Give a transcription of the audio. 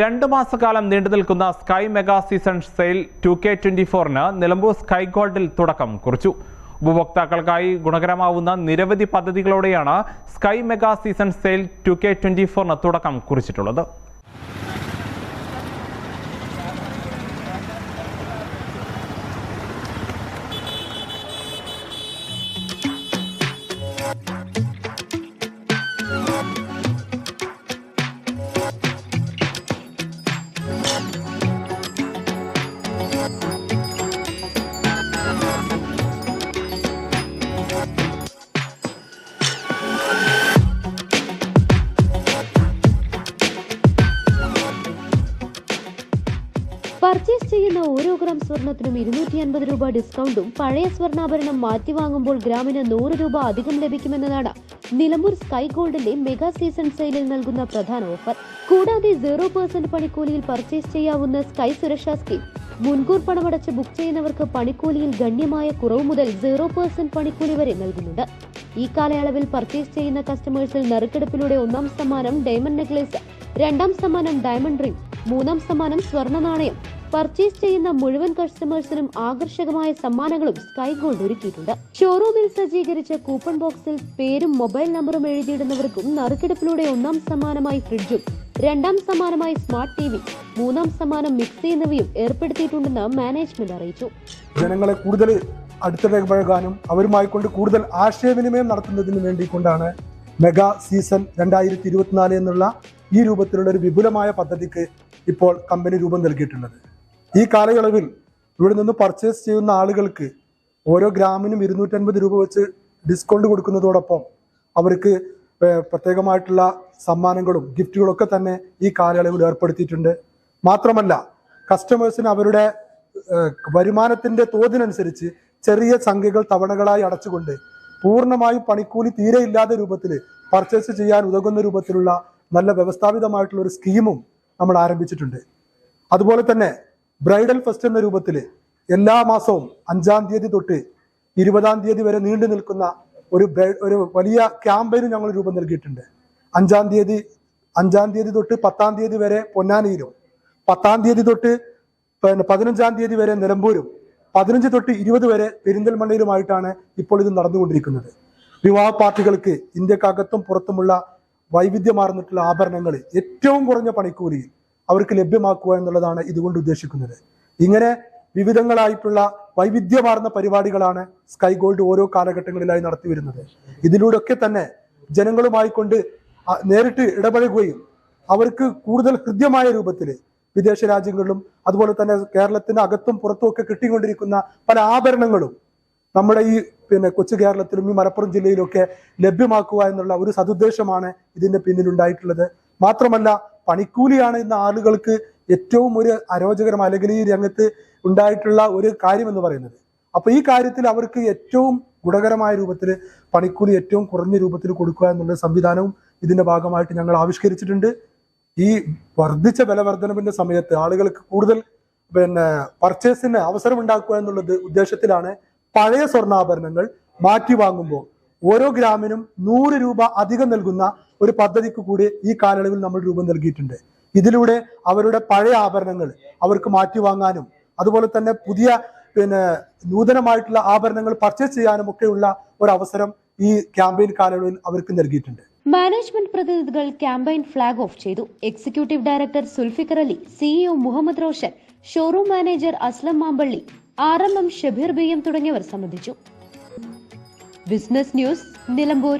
രണ്ട് മാസക്കാലം നീണ്ടു നിൽക്കുന്ന sky mega season sale two K twenty ഫോറിന് Nilambur sky ഗോൾഡിൽ തുടക്കം കുറിച്ചു. ഉപഭോക്താക്കൾക്കായി ഗുണകരമാവുന്ന നിരവധി പദ്ധതികളോടെയാണ് sky mega season sale two K twenty ഫോറിന് തുടക്കം കുറിച്ചിട്ടുള്ളത്. Bye. പർച്ചേസ് ചെയ്യുന്ന ഓരോ ഗ്രാം സ്വർണത്തിനും ഇരുന്നൂറ്റി അൻപത് രൂപ ഡിസ്കൗണ്ടും പഴയ സ്വർണാഭരണം മാറ്റി വാങ്ങുമ്പോൾ ഗ്രാമിന് നൂറ് രൂപ അധികം ലഭിക്കുമെന്നതാണ് നിലമ്പൂർ സ്കൈ ഗോൾഡിന്റെ മെഗാ സീസൺ സെയിലിൽ നൽകുന്ന പ്രധാന ഓഫർ. കൂടാതെ സീറോ പെർസെന്റ് പണിക്കൂലിയിൽ പർച്ചേസ് ചെയ്യാവുന്ന സ്കൈ സുരക്ഷാ സ്കീം. മുൻകൂർ പണമടച്ച് ബുക്ക് ചെയ്യുന്നവർക്ക് പണിക്കൂലിയിൽ ഗണ്യമായ കുറവ് മുതൽ സീറോ പെർസെന്റ് പണിക്കൂലി വരെ നൽകുന്നുണ്ട്. ഈ കാലയളവിൽ പർച്ചേസ് ചെയ്യുന്ന കസ്റ്റമേഴ്സിൽ നറുക്കെടുപ്പിലൂടെ ഒന്നാം സമ്മാനം ഡയമണ്ട് നെക്ലേസ് രണ്ടാം സമ്മാനം ഡയമണ്ട് റിംഗ് മൂന്നാം സമ്മാനം സ്വർണ നാണയം. പർച്ചേസ് ചെയ്യുന്ന മുഴുവൻ കസ്റ്റമേഴ്സിനും ആകർഷകമായ സമ്മാനങ്ങളും സ്കൈ ഗോൾഡ് ഒരുക്കിയിട്ടുണ്ട്. ഷോറൂമിൽ സജ്ജീകരിച്ച കൂപ്പൺ ബോക്സിൽ പേരും മൊബൈൽ നമ്പറും എഴുതിയിടുന്നവർക്കും നറുക്കെടുപ്പിലൂടെ ഒന്നാം സമ്മാനമായി ഫ്രിഡ്ജും രണ്ടാം സമ്മാനമായി സ്മാർട്ട് ടി വി മൂന്നാം സമ്മാനം മിക്സി എന്നിവയും ഏർപ്പെടുത്തിയിട്ടുണ്ടെന്ന് മാനേജ്മെന്റ് അറിയിച്ചു. ജനങ്ങളെ കൂടുതൽ അടുത്തിടപഴകാനും അവരുമായി കൊണ്ട് കൂടുതൽ ആശയവിനിമയം നടത്തുന്നതിന് വേണ്ടിക്കൊണ്ടാണ് മെഗാ സീസൺ രണ്ടായിരത്തി ഇരുപത്തിനാല് എന്നുള്ള ഈ രൂപത്തിലുള്ള ഒരു വിപുലമായ പദ്ധതിക്ക് ഇപ്പോൾ കമ്പനി രൂപം നൽകിയിട്ടുള്ളത്. ഈ കാലയളവിൽ ഇവിടെ നിന്ന് പർച്ചേസ് ചെയ്യുന്ന ആളുകൾക്ക് ഓരോ ഗ്രാമിനും ഇരുന്നൂറ്റൻപത് രൂപ വെച്ച് ഡിസ്കൗണ്ട് കൊടുക്കുന്നതോടൊപ്പം അവർക്ക് പ്രത്യേകമായിട്ടുള്ള സമ്മാനങ്ങളും ഗിഫ്റ്റുകളൊക്കെ തന്നെ ഈ കാലയളവിൽ ഏർപ്പെടുത്തിയിട്ടുണ്ട്. മാത്രമല്ല കസ്റ്റമേഴ്സിന് അവരുടെ വരുമാനത്തിന്റെ തോതിനനുസരിച്ച് ചെറിയ സംഖ്യകൾ തവണകളായി അടച്ചുകൊണ്ട് പൂർണമായും പണിക്കൂലി തീരെ ഇല്ലാത്ത രൂപത്തിൽ പർച്ചേസ് ചെയ്യാൻ ഉതകുന്ന രൂപത്തിലുള്ള നല്ല വ്യവസ്ഥാപിതമായിട്ടുള്ള ഒരു സ്കീമും നമ്മൾ ആരംഭിച്ചിട്ടുണ്ട്. അതുപോലെ തന്നെ ബ്രൈഡൽ ഫെസ്റ്റ് എന്ന രൂപത്തിൽ എല്ലാ മാസവും അഞ്ചാം തീയതി തൊട്ട് ഇരുപതാം തീയതി വരെ നീണ്ടു നിൽക്കുന്ന ഒരു ഒരു വലിയ ക്യാമ്പയിന് ഞങ്ങൾ രൂപം നൽകിയിട്ടുണ്ട്. അഞ്ചാം തീയതി അഞ്ചാം തീയതി തൊട്ട് പത്താം തീയതി വരെ പൊന്നാനിയിലും പത്താം തീയതി തൊട്ട് പിന്നെ പതിനഞ്ചാം തീയതി വരെ നിലമ്പൂരും പതിനഞ്ച് തൊട്ട് ഇരുപത് വരെ പെരിന്തൽമണ്ണയിലുമായിട്ടാണ് ഇപ്പോൾ ഇത് നടന്നുകൊണ്ടിരിക്കുന്നത്. വിവാഹ പാർട്ടികൾക്ക് ഇന്ത്യക്കകത്തും പുറത്തുമുള്ള വൈവിധ്യമാർന്നിട്ടുള്ള ആഭരണങ്ങൾ ഏറ്റവും കുറഞ്ഞ പണിക്കൂലിയിൽ അവർക്ക് ലഭ്യമാക്കുക എന്നുള്ളതാണ് ഇതുകൊണ്ട് ഉദ്ദേശിക്കുന്നത്. ഇങ്ങനെ വിവിധങ്ങളായിട്ടുള്ള വൈവിധ്യമാർന്ന പരിപാടികളാണ് സ്കൈ ഗോൾഡ് ഓരോ കാലഘട്ടങ്ങളിലായി നടത്തി വരുന്നത്. ഇതിലൂടെയൊക്കെ തന്നെ ജനങ്ങളുമായി കൊണ്ട് നേരിട്ട് ഇടപഴകുകയും അവർക്ക് കൂടുതൽ ഹൃദ്യമായ രൂപത്തിൽ വിദേശ രാജ്യങ്ങളിലും അതുപോലെ തന്നെ കേരളത്തിന് അകത്തും പുറത്തും ഒക്കെ കിട്ടിക്കൊണ്ടിരിക്കുന്ന പല ആഭരണങ്ങളും നമ്മുടെ ഈ പിന്നെ കൊച്ചു കേരളത്തിലും ഈ മലപ്പുറം ജില്ലയിലൊക്കെ ലഭ്യമാക്കുക എന്നുള്ള ഒരു സതുദ്ദേശമാണ് ഇതിന്റെ പിന്നിലുണ്ടായിട്ടുള്ളത്. മാത്രമല്ല പണിക്കൂലിയാണ് ഇന്ന് ആളുകൾക്ക് ഏറ്റവും ഒരു അരോചകരം അല്ലെങ്കിൽ ഈ രംഗത്ത് ഉണ്ടായിട്ടുള്ള ഒരു കാര്യം എന്ന് പറയുന്നത്. അപ്പൊ ഈ കാര്യത്തിൽ അവർക്ക് ഏറ്റവും ഗുണകരമായ രൂപത്തിൽ പണിക്കൂലി ഏറ്റവും കുറഞ്ഞ രൂപത്തിൽ കൊടുക്കുക എന്നുള്ള സംവിധാനവും ഇതിന്റെ ഭാഗമായിട്ട് ഞങ്ങൾ ആവിഷ്കരിച്ചിട്ടുണ്ട്. ഈ വർദ്ധിച്ച വില വർധനവിന്റെ സമയത്ത് ആളുകൾക്ക് കൂടുതൽ പിന്നെ പർച്ചേസിന് അവസരം ഉണ്ടാക്കുക എന്നുള്ളത് ഉദ്ദേശത്തിലാണ് പഴയ സ്വർണാഭരണങ്ങൾ മാറ്റി വാങ്ങുമ്പോൾ. ഓരോ ഗ്രാമിനും നൂറ് രൂപ അധികം നൽകുന്ന ഒരു പദ്ധതിക്ക് കൂടി ഈ കാലയളവിൽ നമ്മൾ രൂപം നൽകിയിട്ടുണ്ട്. ഇതിലൂടെ അവരുടെ പഴയ ആഭരണങ്ങൾ അവർക്ക് മാറ്റി വാങ്ങാനും അതുപോലെ തന്നെ പുതിയ പിന്നെ നൂതനമായിട്ടുള്ള ആഭരണങ്ങൾ പർച്ചേസ് ചെയ്യാനും ഒക്കെയുള്ള ഒരു അവസരം ഈ ക്യാമ്പയിൻ കാലയളവിൽ അവർക്ക് നൽകിയിട്ടുണ്ട്. മാനേജ്മെന്റ് പ്രതിനിധികൾ ക്യാമ്പയിൻ ഫ്ളാഗ് ഓഫ് ചെയ്തു executive director Zulfikar Ali CEO Muhammad Roshan showroom manager Aslam Mampally R M M Shabeer B M തുടങ്ങിയവർ സംബന്ധിച്ചു. Business news Nilambur